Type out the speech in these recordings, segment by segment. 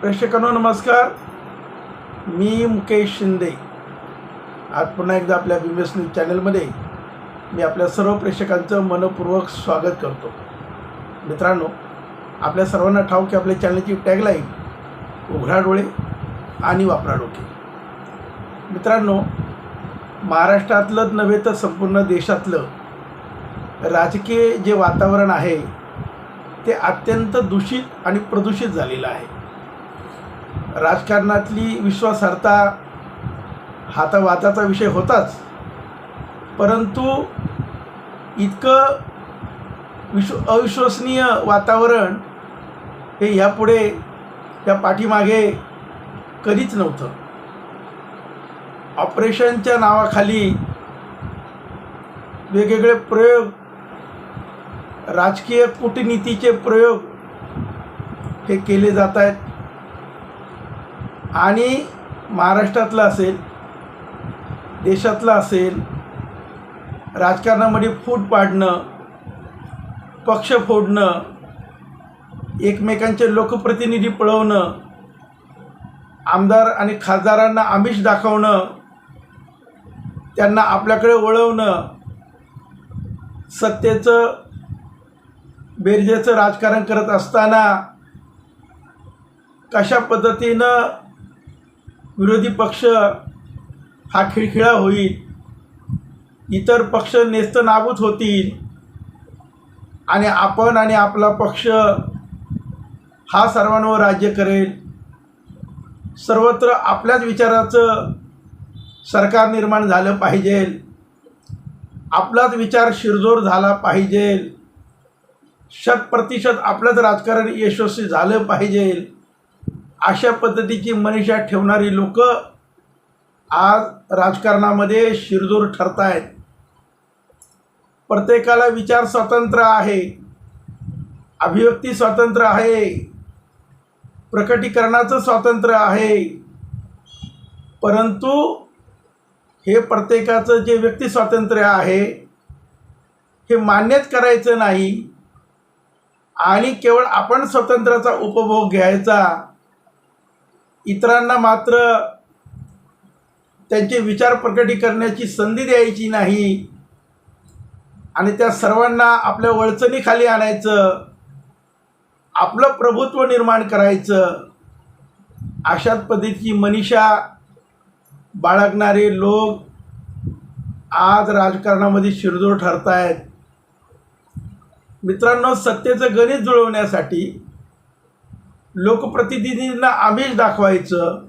प्रेक्षकांनो नमस्कार. मी मुकेश शिंदे. आज पुन्हा एकदा आपल्या बिझनेस न्यूज चॅनलमध्ये मी आपल्या सर्व प्रेक्षकांचं मनपूर्वक स्वागत करतो. मित्रांनो आपल्या सर्वांना ठाऊक की आपल्या चॅनलची टॅगलाईन उघडा डोळे आणि वापरा डोके. मित्रांनो महाराष्ट्रातलंच नव्हे तर संपूर्ण देशातलं. राजकीय जे वातावरण आहे ते अत्यंत दूषित आणि प्रदूषित झालेलं आहे. राजकारणातली विश्वासार्हता हा तर वादाचा विषय होताच. परंतु इतकं विश्व अविश्वसनीय वातावरण हे ह्यापुढे त्या पाठीमागे कधीच नव्हतं. ऑपरेशनच्या नावाखाली वेगवेगळे प्रयोग राजकीय कूटनीतीचे प्रयोग हे केले जात आहेत. आणि महाराष्ट्रातलं असेल देशातलं असेल राजकारणामध्ये फूट पाडणं पक्ष फोडणं एकमेकांचे लोकप्रतिनिधी पळवणं आमदार आणि खासदारांना आमिष दाखवणं त्यांना आपल्याकडे वळवणं सत्तेचं बेरजेचं राजकारण करत असताना कशा पद्धतीनं विरोधी पक्ष हा खिळखिळा होईल? इतर पक्ष नेस्त नाबूत होतील? आणि आपण आणि आपला पक्ष हा सर्वांवर राज्य करेल? सर्वत्र आपल्याच विचाराचं सरकार निर्माण झालं पाहिजे. आपलाच विचार शिरजोर झाला पाहिजे. शतप्रतिशत आपलंच राजकारण यशस्वी झालं पाहिजे. अशा पद्धतीची मनीषा ठेवणारी लोक आज राजकारणामध्ये शिरजोर ठरत आहेत प्रत्येकाला विचार स्वातंत्र्य आहे. अभिव्यक्ती स्वातंत्र्य आहे. प्रकटीकरणाचं स्वातंत्र्य आहे. परंतु हे प्रत्येकाचं जे व्यक्ती स्वातंत्र्य आहे हे मान्यच करायचं नाही आणि केवळ आपण स्वातंत्र्याचा उपभोग घ्यायचा इतरांना मात्र त्यांचे विचार प्रकटी करण्याची संधी द्यायची नाही आणि त्या सर्वांना आपल्या वळचणीखाली आणायचं आपलं प्रभुत्व निर्माण करायचं अशाच पद्धतीची मनीषा बाळगणारे लोक आज राजकारणामध्ये शिरजोर ठरत आहेत मित्रांनो सत्तेचं गणित जुळवण्यासाठी लोकप्रतिनिधींना आमिष दाखवायचं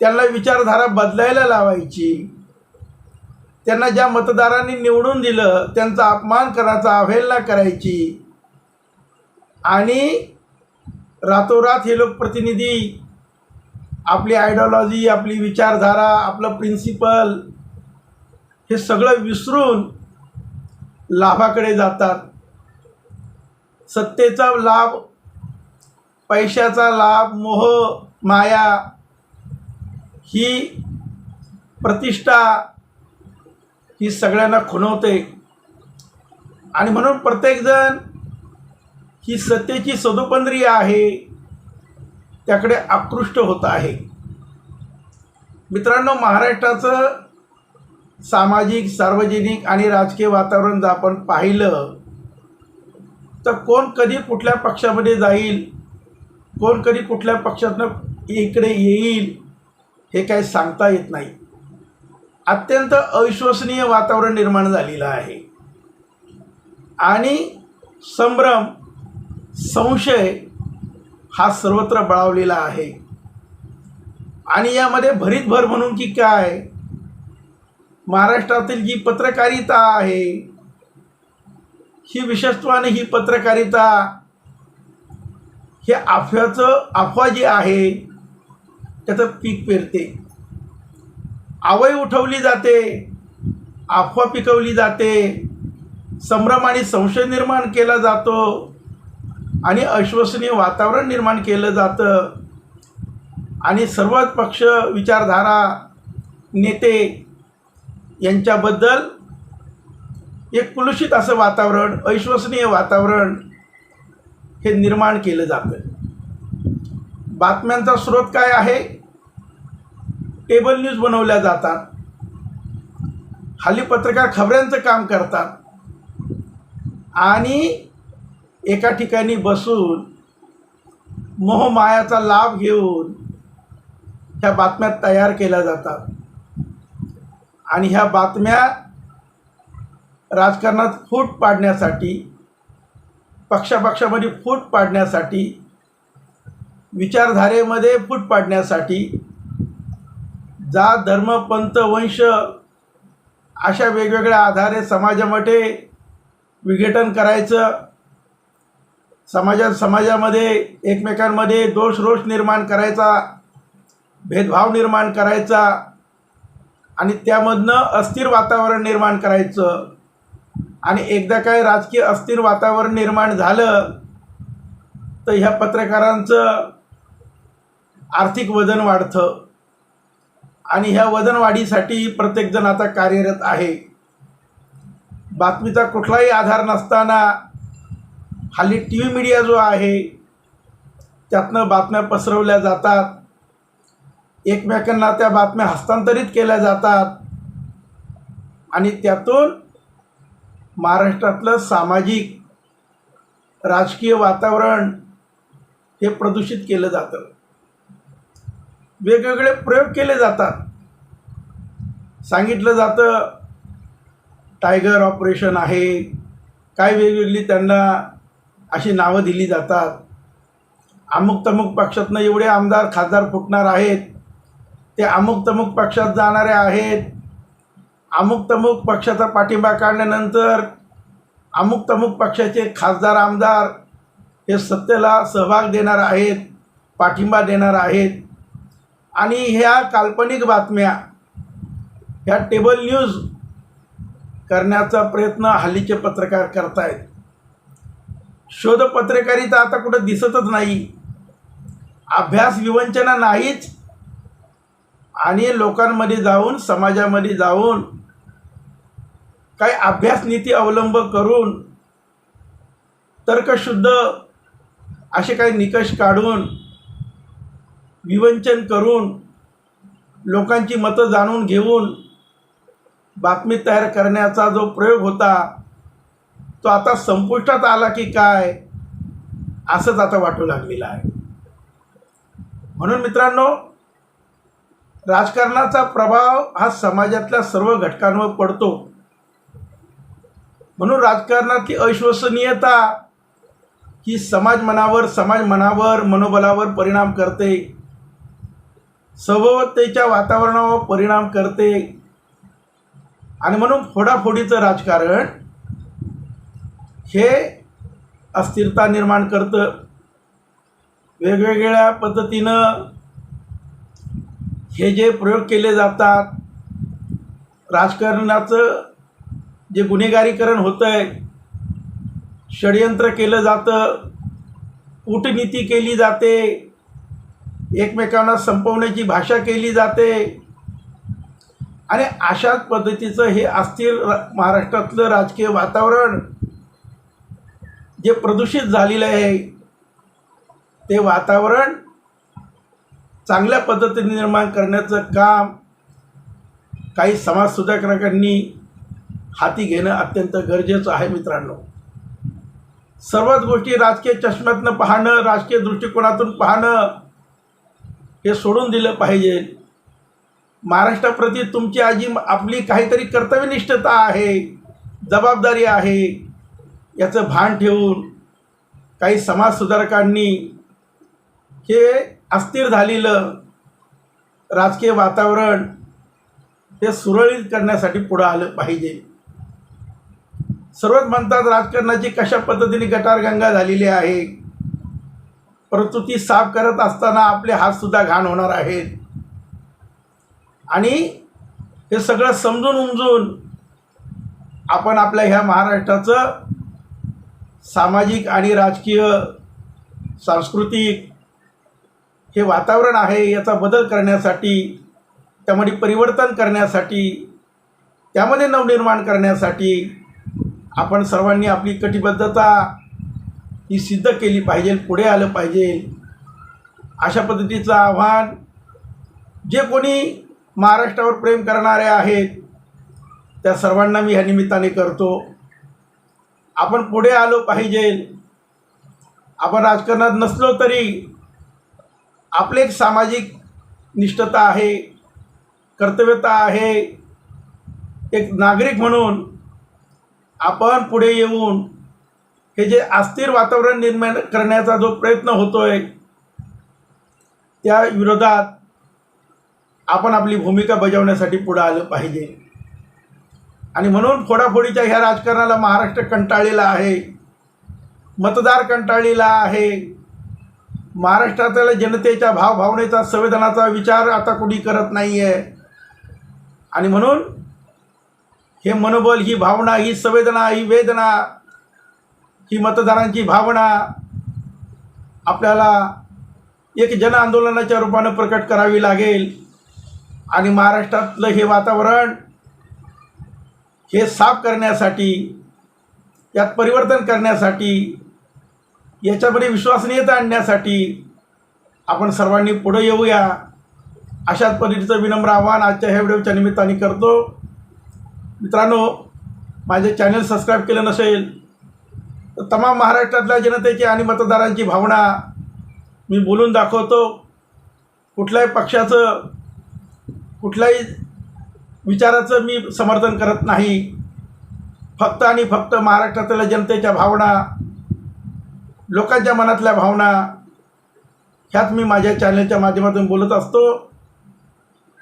त्यांना विचारधारा बदलायला लावायची त्यांना ज्या मतदारांनी निवडून दिलं त्यांचा अपमान करायचा अवहेलना करायची आणि रातोरात हे लोकप्रतिनिधी आपली आयडिओलॉजी आपली विचारधारा आपलं प्रिन्सिपल हे सगळं विसरून लाभाकडे जातात. सत्तेचा लाभ पैशाचा लाभ मोह माया ही प्रतिष्ठा ही सगळ्यांना खुणवते. आणि म्हणून प्रत्येकजण ही सत्तेची सदोपंद्री आहे. त्याकडे आकृष्ट होत आहे. मित्रांनो महाराष्ट्राचं सामाजिक सार्वजनिक आणि राजकीय वातावरण जर आपण पाहिलं तर कोण कधी कुठल्या पक्षामध्ये जाईल कोण कधी कुठल्या पक्षातनं इकडे येईल हे काही सांगता येत नाही. अत्यंत अविश्वसनीय वातावरण निर्माण झालेलं आहे. आणि संभ्रम संशय हा सर्वत्र बळावलेला आहे. आणि यामध्ये भरीत भर म्हणून की काय? महाराष्ट्रातील जी पत्रकारिता आहे ही विशेषत्वाने ही पत्रकारिता हे अफव्याचं अफवा जी आहे त्याचं पीक पेरते. आवय उठवली जाते अफवा पिकवली जाते संभ्रम आणि संशय निर्माण केला जातो. आणि अविश्वसनीय वातावरण निर्माण केलं जातं. आणि सर्वच पक्ष विचारधारा नेते यांच्याबद्दल एक कुलुषित असं वातावरण अविश्वसनीय वातावरण हे निर्माण केलं जातं. बातम्यांचा स्रोत काय आहे? टेबल न्यूज बनवल्या जातात. हल्ली पत्रकार खबऱ्यांचं काम करतात. आणि एका ठिकाणी बसून मोहमायाचा लाभ घेऊन ह्या बातम्या तयार केल्या जातात. आणि ह्या बातम्या राजकारणात फूट पाडण्यासाठी पक्षापक्षामध्ये फूट पाडण्यासाठी विचारधारेमध्ये फूट पाडण्यासाठी जात धर्म पंथ वंश अशा वेगवेगळ्या आधारे समाजामध्ये विघटन करायचं समाजात समाजामध्ये एकमेकांमध्ये दोष रोष निर्माण करायचा भेदभाव निर्माण करायचा आणि त्यामधनं अस्थिर वातावरण निर्माण करायचं. आणि एकदा काय राजकीय अस्थिर वातावरण निर्माण झालं तर ह्या पत्रकारांचं आर्थिक वजन वाढतं. आणि ह्या वजन वाढीसाठी प्रत्येकजण आता कार्यरत आहे. बातमीचा कुठलाही आधार नसताना हल्ली टी व्ही मीडिया जो आहे त्यातनं बातम्या पसरवल्या जातात. एकमेकांना त्या बातम्या हस्तांतरित केल्या जातात. आणि त्यातून महाराष्ट्रातलं सामाजिक राजकीय वातावरण हे प्रदूषित केलं जातं. वेगवेगळे प्रयोग केले जातात. सांगितलं जातं टायगर ऑपरेशन आहे. काय वेगवेगळी त्यांना अशी नावं दिली जातात. अमुक तमुक पक्षातनं एवढे आमदार खासदार फुटणार आहेत. ते अमुक तमुक पक्षात जाणारे आहेत. अमुक तमुक पक्षाचा पाठिंबा काढल्यानंतर अमुक तमुक पक्षाचे खासदार आमदार हे सत्तेला सहभाग देणार आहेत पाठिंबा देणार आहेत. आणि ह्या काल्पनिक बातम्या ह्या टेबल न्यूज करण्याचा प्रयत्न हल्लीचे पत्रकार करतायत. शोधपत्रकारिता आता कुठं दिसतच नाही. अभ्यास विवंचना नाहीच. आणि लोकांमध्ये जाऊन समाजामध्ये जाऊन काही अभ्यास नीती अवलंब करून तर्कशुद्ध असे काही निकष काढून विवंचन करून लोकांची मतं जाणून घेऊन बातमी तयार करण्याचा जो प्रयोग होता तो आता संपुष्टात आला की काय? असंच आता वाटू लागलेलं आहे. म्हणून मित्रांनो राजकारणाचा प्रभाव हा समाजातल्या सर्व घटकांवर पडतो. म्हणून राजकारणातली अविश्वसनीयता ही समाज मनावर समाज मनावर मनोबलावर परिणाम करते. सभोवतेच्या वातावरणावर परिणाम करते. आणि म्हणून फोडाफोडीचं राजकारण हे अस्थिरता निर्माण करतं. वेगवेगळ्या पद्धतीनं हे जे प्रयोग केले जातात राजकारणाचं जे गुन्हेगारीकरण होतं आहे षडयंत्र केलं जातं कूटनीती केली जाते एकमेकांना संपवण्याची भाषा केली जाते आणि अशाच पद्धतीचं हे अस्थिर रा- महाराष्ट्रातलं राजकीय वातावरण जे प्रदूषित झालेलं आहे ते वातावरण चांगल्या पद्धतीने निर्माण करण्याचं काम काही समाजसुधारकांनी हाती घेणं अत्यंत गरजेचं आहे मित्रांनो. सर्वच गोष्टी राजकीय चष्म्यातनं पाहणं राजकीय दृष्टिकोनातून पाहणं हे सोडून दिलं पाहिजे. महाराष्ट्राप्रती तुमची आजी आपली काहीतरी कर्तव्यनिष्ठता आहे जबाबदारी आहे. याचं भान ठेवून काही समाजसुधारकांनी हे अस्थिर झालेलं राजकीय वातावरण हे सुरळीत करण्यासाठी पुढं आलं पाहिजे. सर्वच म्हणतात राजकारणाची कशा पद्धतीने गटारगंगा झालेली आहे परंतु ती साफ करत असताना आपले हातसुद्धा घाण होणार आहेत. आणि हे सगळं समजून उमजून आपण आपल्या ह्या महाराष्ट्राचं सामाजिक आणि राजकीय सांस्कृतिक हे वातावरण आहे याचा बदल करण्यासाठी त्यामध्ये परिवर्तन करण्यासाठी त्यामध्ये नवनिर्माण करण्यासाठी आपण सर्वांनी आपली कटिबद्धता ही सिद्ध केली पाहिजे पुढे आलं पाहिजे. अशा पद्धतीचं आव्हान जे कोणी महाराष्ट्रावर प्रेम करणारे आहेत त्या सर्वांना मी ह्या निमित्ताने करतो. आपण पुढे आलो पाहिजे. आपण राजकारणात नसलो तरी आपले एक सामाजिक निष्ठता आहे कर्तव्यता आहे. एक नागरिक म्हणून आपण पुढे येऊन हे जे अस्थिर वातावरण निर्माण करण्याचा जो प्रयत्न होतोय त्या विरोधात आपण आपली भूमिका बजावण्यासाठी पुढं आलं पाहिजे. आणि म्हणून फोडाफोडीच्या ह्या राजकारणाला महाराष्ट्र कंटाळलेला आहे. मतदार कंटाळलेला आहे. महाराष्ट्रातल्या जनतेच्या भावभावनेचा संवेदनाचा विचार आता कुणी करत नाही आहे आणि म्हणून हे मनोबल ही भावना ही संवेदना ही वेदना ही मतदारांची भावना आपल्याला एक जन आंदोलनाच्या रूपानं प्रकट करावी लागेल. आणि महाराष्ट्रातलं हे वातावरण हे साफ करण्यासाठी यात परिवर्तन करण्यासाठी याच्यामध्ये विश्वसनीयता आणण्यासाठी आपण सर्वांनी पुढं येऊया. अशाच पद्धतीचं विनम्र आव्हान आजच्या ह्या व्हिडिओच्या निमित्ताने करतो. मित्रांनो माझे चॅनल सबस्क्राईब केलं नसेल तर तमाम महाराष्ट्रातल्या जनतेची आणि मतदारांची भावना मी बोलून दाखवतो. कुठल्याही पक्षाचं कुठल्याही विचाराचं मी समर्थन करत नाही. फक्त आणि फक्त महाराष्ट्रातल्या जनतेच्या भावना लोकांच्या मनातल्या भावना ह्यात मी माझ्या चॅनलच्या माध्यमातून बोलत असतो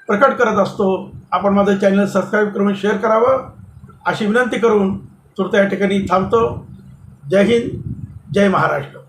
प्रकट करत असतो. आपण माझं चॅनल सबस्क्राईब करून शेअर करावं अशी विनंती करून तुर्त या ठिकाणी थांबतो. जय हिंद जय महाराष्ट्र.